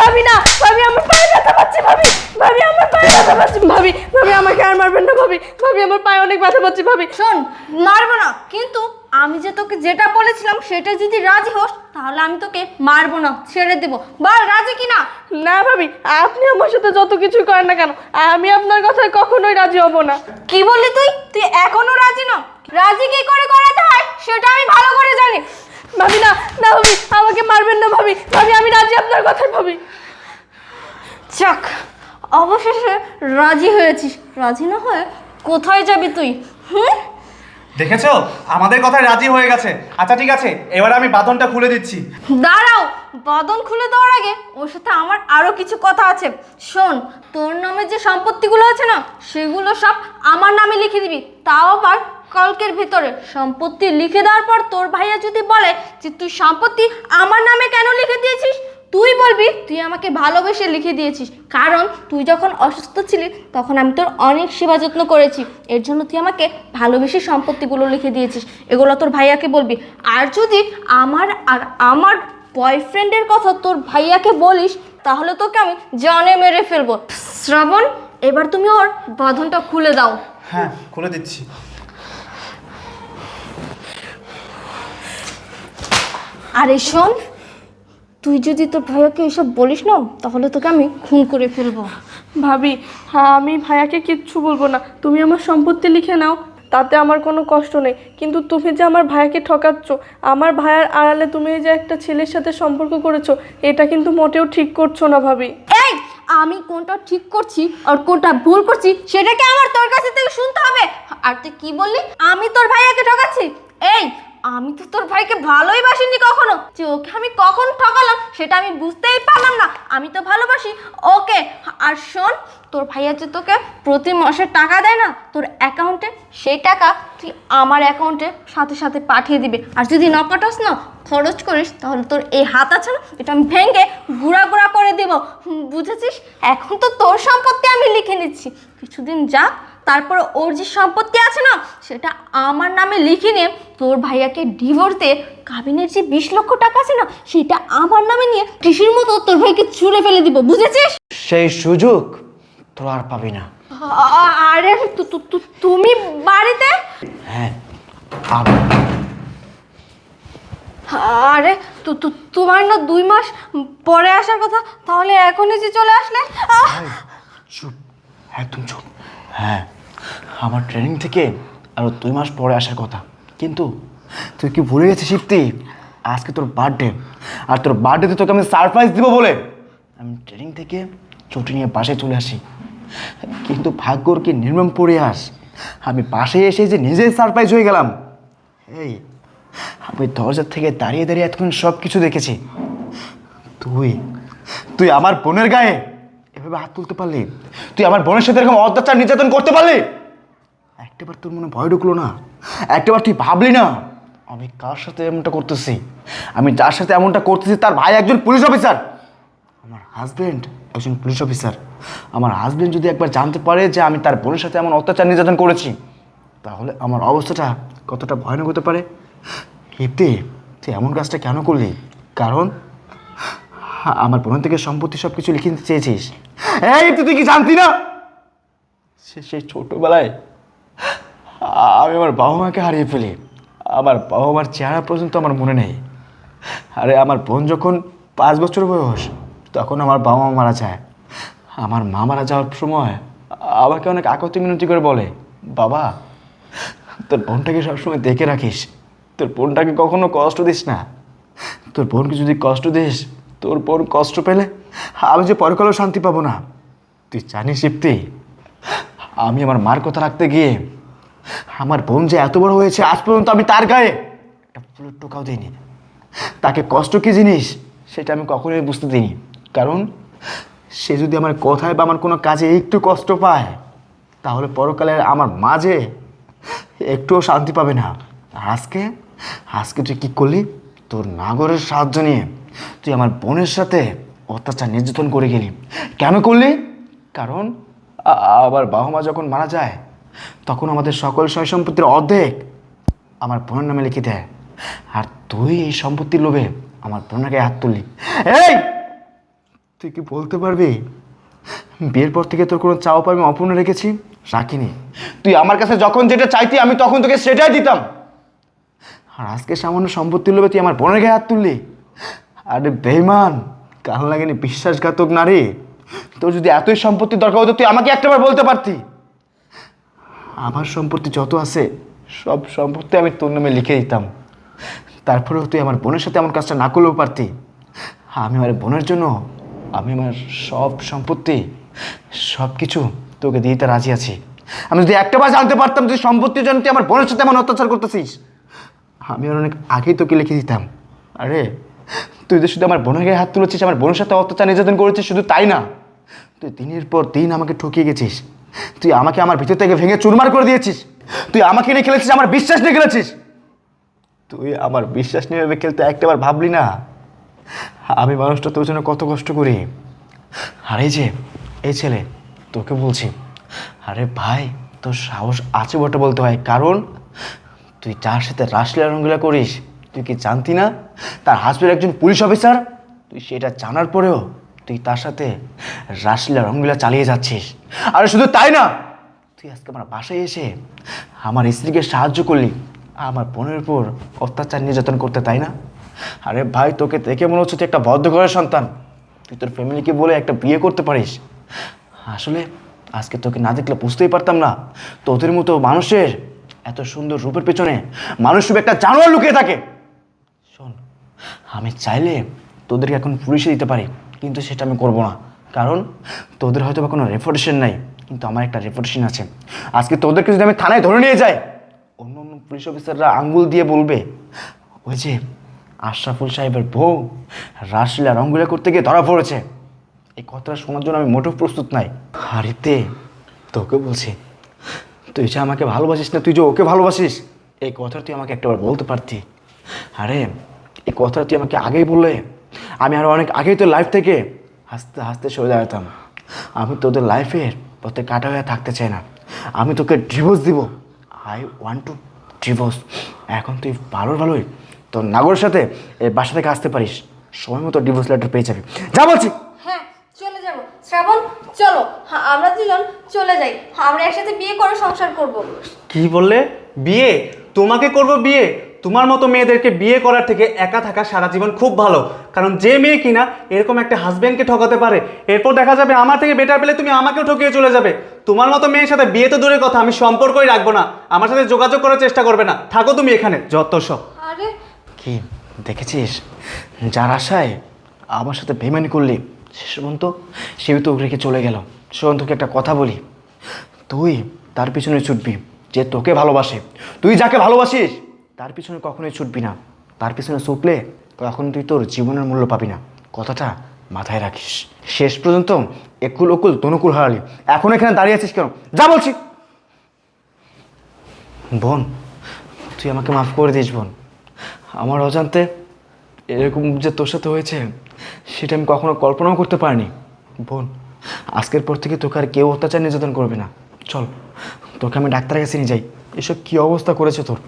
ভাবি না ভাবি আমার পায়ে ব্যথা পাচ্ছে ভাবি ভাবি আমার পায়ে ব্যথা পাচ্ছে ভাবি ভাবি আমাকে আর মারবেন না ভাবি ভাবি আমার পায়ে অনেক ব্যথা পাচ্ছে ভাবি। শোন মারবো না কিন্তু আমি যে তোকে যেটা বলেছিলাম সেটা যদি রাজি হোস তাহলে আমি তোকে মারবো না ছেড়ে দেবো। বল রাজি কি না না ভাবি আপনি আমার সাথে যত কিছু করেন না কেন আমি আপনার কথায় কখনোই রাজি হব না। কি বললি তুই? তুই এখনও রাজি না? রাজি কি করে করাতে হয়? সেটা আমি ভালো করে জানি। ভাবি না না ভাবি আমাকে মারবেন না ভাবি। ভাবি আমি রাজি আপনার কথায় ভাবি। যাক অবশেষে রাজি হয়েছিস। রাজি না হয়ে কোথায় যাবি তুই? হুম? দেখেছ? আমাদের কথায় রাজি হয়ে গেছে। আচ্ছা ঠিক আছে এবার আমি বাঁধনটা খুলে দিচ্ছি। দাঁড়াও বদন খুলে দেওয়ার আগে ওর সাথে আমার আরও কিছু কথা আছে। শোন তোর নামে যে সম্পত্তিগুলো আছে না সেগুলো সব আমার নামে লিখে দিবি। তাও আবার কলকের ভিতরে। সম্পত্তি লিখে দেওয়ার পর তোর ভাইয়া যদি বলে যে তুই সম্পত্তি আমার নামে কেন লিখে দিয়েছিস? তুই বলবি, তুই আমাকে ভালোবেসে লিখে দিয়েছিস। কারণ তুই যখন অসুস্থ ছিলি, তখন আমি তোর অনেক সেবা যত্ন করেছি। এর জন্য তুই আমাকে ভালোবেসে সম্পত্তিগুলো লিখে দিয়েছিস। এগুলো তোর ভাইয়াকে বলবি। আর যদি আমার আর আমার বয়ফ্রেন্ডের কথা তোর ভাইয়াকে বলিস, তাহলে তোকে আমি জানে মেরে ফেলব। শ্রাবণ, এবার তুমি ওর বাঁধনটা খুলে দাও। হ্যাঁ খুলে দিচ্ছি। আরে শোন তুই যদি তোর ভাইয়াকে এসব বলিস না তাহলে তোকে আমি খুন করে ফেলব। ভাবি হ্যাঁ আমি ভাইয়াকে কিচ্ছু বলব না। তুমি আমার সম্পত্তি লিখে নাও তাতে আমার কোনো কষ্ট নেই। কিন্তু তুমি যে আমার ভাইয়াকে ঠকাচ্ছ আমার ভাইয়ার আড়ালে তুমি যে একটা ছেলের সাথে সম্পর্ক করেছ এটা কিন্তু মোটেও ঠিক করছ না ভাবি। এই আমি কোনটা ঠিক করছি আর কোনটা ভুল করছি সেটাকে আমার তোর কাছে থেকে শুনতে হবে। আর তুই কি বললি? আমি তোর ভাইয়াকে ঠকাচ্ছি। এই আমি তো তোর ভাইকে ভালোই বাসিনি কখনো। যে ওকে আমি কখন ঠকালাম সেটা আমি বুঝতেই পারলাম না। আমি তো ভালোবাসি। ওকে, আর শোন, তোর ভাইয়া যে তোকে প্রতি মাসে টাকা দেয় না, তোর অ্যাকাউন্টে সেই টাকা তুই আমার অ্যাকাউন্টে সাথে সাথে পাঠিয়ে দিবে। আর যদি না পাঠাস না, খরচ করিস, তাহলে তোর এই হাত আছে না, এটা আমি ভেঙে গুঁড়া গুঁড়া করে দেবো। বুঝেছিস? এখন তো তোর সম্পত্তি আমি লিখে নিচ্ছি। কিছুদিন যা তারপর ওর যে সম্পত্তি আছে না সেটা আমার নামে লিখে নিয়ে তোর ভাইয়াকে ডিভোর্স কাবিনের যে বিশ লক্ষ টাকা আছে না সেটা আমার নামে নিয়ে কৃষির মতো তোর ভাইকে ছুঁড়ে ফেলে দিব বুঝেছিস? সেই সুযোগ তোর আর পাবি না। আরে তুমি বাড়িতে? হ্যাঁ আরে তোমার না দুই মাস পরে আসার কথা তাহলে এখনই যে চলে আসলে! চুপ একদম চুপ। হ্যাঁ। আমার ট্রেনিং থেকে আরও দুই মাস পরে আসার কথা। কিন্তু তুই কি ভুলে গেছিস শিপ্তি আজকে তোর বার্থডে আর তোর বার্থডেতে তোকে আমি সারপ্রাইজ দিব বলে। আমি ট্রেনিং থেকে ছুটি নিয়ে বাসায় চলে আসি। কিন্তু ভাগ্যর কি নির্মম পড়ে আস। আমি পাশে এসে যে নিজেই সারপ্রাইজ হয়ে গেলাম। এই আমি দরজার থেকে দাঁড়িয়ে দাঁড়িয়ে এতক্ষণ সব কিছু দেখেছি। তুই তুই আমার বোনের গায়ে এভাবে হাত তুলতে পারলি? তুই আমার বোনের সাথে এরকম অত্যাচার নির্যাতন করতে পারলি? একটাবার তোর মনে ভয় ঢুকলো না? একটাবার তুই ভাবলি না? আমি কার সাথে এমনটা করতেছি? আমি যার সাথে এমনটা করতেছি তার ভাই একজন পুলিশ অফিসার। আমার হাজবেন্ড একজন পুলিশ অফিসার। আমার হাজবেন্ড যদি একবার জানতে পারে যে আমি তার বোনের সাথে এমন অত্যাচার নির্যাতন করেছি, তাহলে আমার অবস্থাটা কতটা ভয়ানক হতে পারে? হিপ্তি তুই এমন কাজটা কেন করলি? কারণ, আমার বোনের থেকে সম্পত্তি সব কিছু লিখে নিতে চেয়েছিস। এই তুই তুই কি জানতি না? সে সেই ছোটোবেলায় আমি আমার বাবা মাকে হারিয়ে ফেলি। আমার বাবা মার চেহারা পর্যন্ত আমার মনে নেই। আরে, আমার বোন যখন পাঁচ বছর বয়স, তখন আমার বাবা মা মারা যায়। আমার মা মারা যাওয়ার সময় আমাকে অনেক আকতি মিনতি করে বলে, বাবা, তোর বোনটাকে সবসময় দেখে রাখিস। তোর বোনটাকে কখনো কষ্ট দিস না। তোর বোনকে যদি কষ্ট দিস, তোর বোন কষ্ট পেলে আমি যে পরকালেও শান্তি পাবো না। তুই জানিস শিপ্তি আমি আমার মার কথা রাখতে গিয়ে আমার বোন যে এত বড় হয়েছে, আজ পর্যন্ত আমি তার গায়ে একটা ফুলের টোকাও দিইনি। তাকে কষ্ট কী জিনিস, সেটা আমি কখনোই বুঝতে দিইনি। কারণ সে যদি আমার কথায় বা আমার কোনো কাজে একটু কষ্ট পায়, তাহলে পরকালে আমার মাঝে একটুও শান্তি পাবে না। আজকে আজকে তুই কী করলি? তোর নাগরের সাহায্য নিয়ে তুই আমার বোনের সাথে অত্যাচার নির্যাতন করে গেলি। কেন করলি? কারণ আবার বাবা মা যখন মারা যায়, তখন আমাদের সকল সয় সম্পত্তির অর্ধেক আমার বোনের নামে লিখে দেয়। আর তুই এই সম্পত্তির লোভে আমার বোনের হাত তুললি। এই! তুই কি বলতে পারবি? বিয়ের পর থেকে তোর কোনো চাওয়া আমি অপূর্ণ রেখেছি? রাখিনি। তুই আমার কাছে যখন যেটা চাইতি, আমি তখন তোকে সেটাই দিতাম। আর আজকে সামান্য সম্পত্তির লোভে তুই আমার গায়ে হাত তুললি। আরে বেইমান কাল লাগেনি, বিশ্বাসঘাতক নারী। তোর যদি এতই সম্পত্তির দরকার হতো, তুই আমাকে একটাবার বলতে পারতি। আমার সম্পত্তি যত আছে, সব সম্পত্তি আমি তোর নামে লিখে দিতাম। তারপরেও তুই আমার বোনের সাথে এমন কাজটা না করলেও পারতি। আমি আমার বোনের জন্য, আমি আমার সব সম্পত্তি সব কিছু তোকে দিতে রাজি আছি। আমি যদি একটাবার জানতে পারতাম তুই সম্পত্তির জন্য তুই আমার বোনের সাথে এমন অত্যাচার করতেছিস, আমি আর অনেক আগেই তোকে লিখে দিতাম। আরে তুই শুধু আমার বোনের গায়ে হাত তুলেছিস, আমার বোনের সাথে অত্যাচার নির্যাতন করেছিস, শুধু তাই না? তুই দিনের পর দিন আমাকে ঠকিয়ে গেছিস। তুই আমাকে আমার ভিতর থেকে ভেঙে চুরমার করে দিয়েছিস। তুই আমাকে নিয়ে খেলেছিস, আমার বিশ্বাস নিয়ে খেলেছিস। তুই আমার বিশ্বাস নিয়ে খেলতে একটাবার ভাবলি না? আমি মানুষটা তোর জন্য কত কষ্ট করি। আর এই যে, এই ছেলে, তোকে বলছি, আরে ভাই, তোর সাহস আছে বটে বলতে হয়। কারণ, তুই যার সাথে রাসলীলা রঙ্গিলা করিস, তুই কি জানতি না? তার হাজবেন্ড একজন পুলিশ অফিসার তুই সেটা জানার পরেও তুই তার সাথে রাসলীলা রঙ্গিলা চালিয়ে যাচ্ছিস। আর শুধু তাই না, তুই আজকে আমার বাসায় এসে আমার স্ত্রীকে সাহায্য করলি, আমার বোনের উপর অত্যাচার নির্যাতন করতে, তাই না? আরে ভাই, তোকে দেখে মনে হচ্ছে তুই একটা বদ্ধ ঘরের সন্তান। তুই তোর ফ্যামিলিকে বলে একটা বিয়ে করতে পারিস। আসলে আজকে তোকে না দেখলে বুঝতেই পারতাম না, তোদের মতো মানুষের এত সুন্দর রূপের পেছনে মানুষ রূপে একটা জানোয়ার লুকিয়ে থাকে। আমি চাইলে তোদেরকে এখন পুলিশে দিতে পারি, কিন্তু সেটা আমি করব না। কারণ তোদের হয়তো বা কোনো রেপুটেশন নাই, কিন্তু আমার একটা রেপুটেশন আছে। আজকে তোদেরকে যদি আমি থানায় ধরে নিয়ে যাই, অন্য অন্য পুলিশ অফিসাররা আঙ্গুল দিয়ে বলবে, ওই যে আশরাফুল সাহেবের বউ রাসলীলা রঙ্গুলা করতে গিয়ে ধরা পড়েছে। এই কথাটা শোনার জন্য আমি মোটেও প্রস্তুত নাই। হারিতে তোকে বলছি, তুই যে আমাকে ভালোবাসিস না, তুই যে ওকে ভালোবাসিস, এই কথাটা তুই আমাকে একটাবার বলতে পারতি। আরে এই কথাটা তুই আমাকে আগেই বললে আমি আরও অনেক আগেই তোর লাইফ থেকে হাসতে হাসতে সরে দাঁড়াতাম। আমি তোদের লাইফের পথে কাটা হয়ে থাকতে চাই না। আমি তোকে ডিভোর্স দিব। আই ওয়ান্ট টু ডিভোর্স এখন তুই ভালো ভালোই তোর নাগরের সাথে এই বাসা থেকে আসতে পারিস। সময় মতো ডিভোর্স লেটার পেয়ে যাবি। যা বলছি! হ্যাঁ চলে যাব। শ্রাবণ চলো। হ্যাঁ, আমরা দুজন চলে যাই। আমরা একসাথে বিয়ে করে সংসার করব। কি বললে? বিয়ে? তোমাকে করব বিয়ে? তোমার মতো মেয়েদেরকে বিয়ে করার থেকে একা থাকা সারা জীবন খুব ভালো। কারণ যে মেয়ে কিনা এরকম একটা হাজব্যান্ডকে ঠকাতে পারে। এরপর দেখা যাবে আমার থেকে বেটার পেলে তুমি আমাকেও ঠকিয়ে চলে যাবে। তোমার মতো মেয়ের সাথে বিয়ে তো দূরের কথা আমি সম্পর্কই রাখব না। আমার সাথে যোগাযোগ করার চেষ্টা করবে না। থাকো তুমি এখানে যত সব। আরে কি দেখেছিস? যার আশায় আমার সাথে বেমানি করলি শেষ পর্যন্ত সেও তো রেখে চলে গেল। শোন তোকে একটা কথা বলি। তুই তার পিছনে ছুটবি যে তোকে ভালোবাসে। তুই যাকে ভালোবাসিস তার পিছনে কখনোই ছুটবি না। তার পিছনে ছুটলে তখন তুই তোর জীবনের মূল্য পাবি না। কথাটা মাথায় রাখিস। শেষ পর্যন্ত একুল ওকুল তনুকুল হারালি। এখন এখানে দাঁড়িয়ে আছিস কেন? যা বলছি। বোন, তুই আমাকে মাফ করে দিস বোন। আমার অজান্তে এরকম যে তোর সাথে হয়েছে, সেটা আমি কখনো কল্পনাও করতে পারিনি। বোন, আজকের পর থেকে তোকে আর কেউ অত্যাচার নির্যাতন করবে না। চল, তোকে আমি ডাক্তারের কাছে নিয়ে যাই। এসব কী অবস্থা করেছে তোর?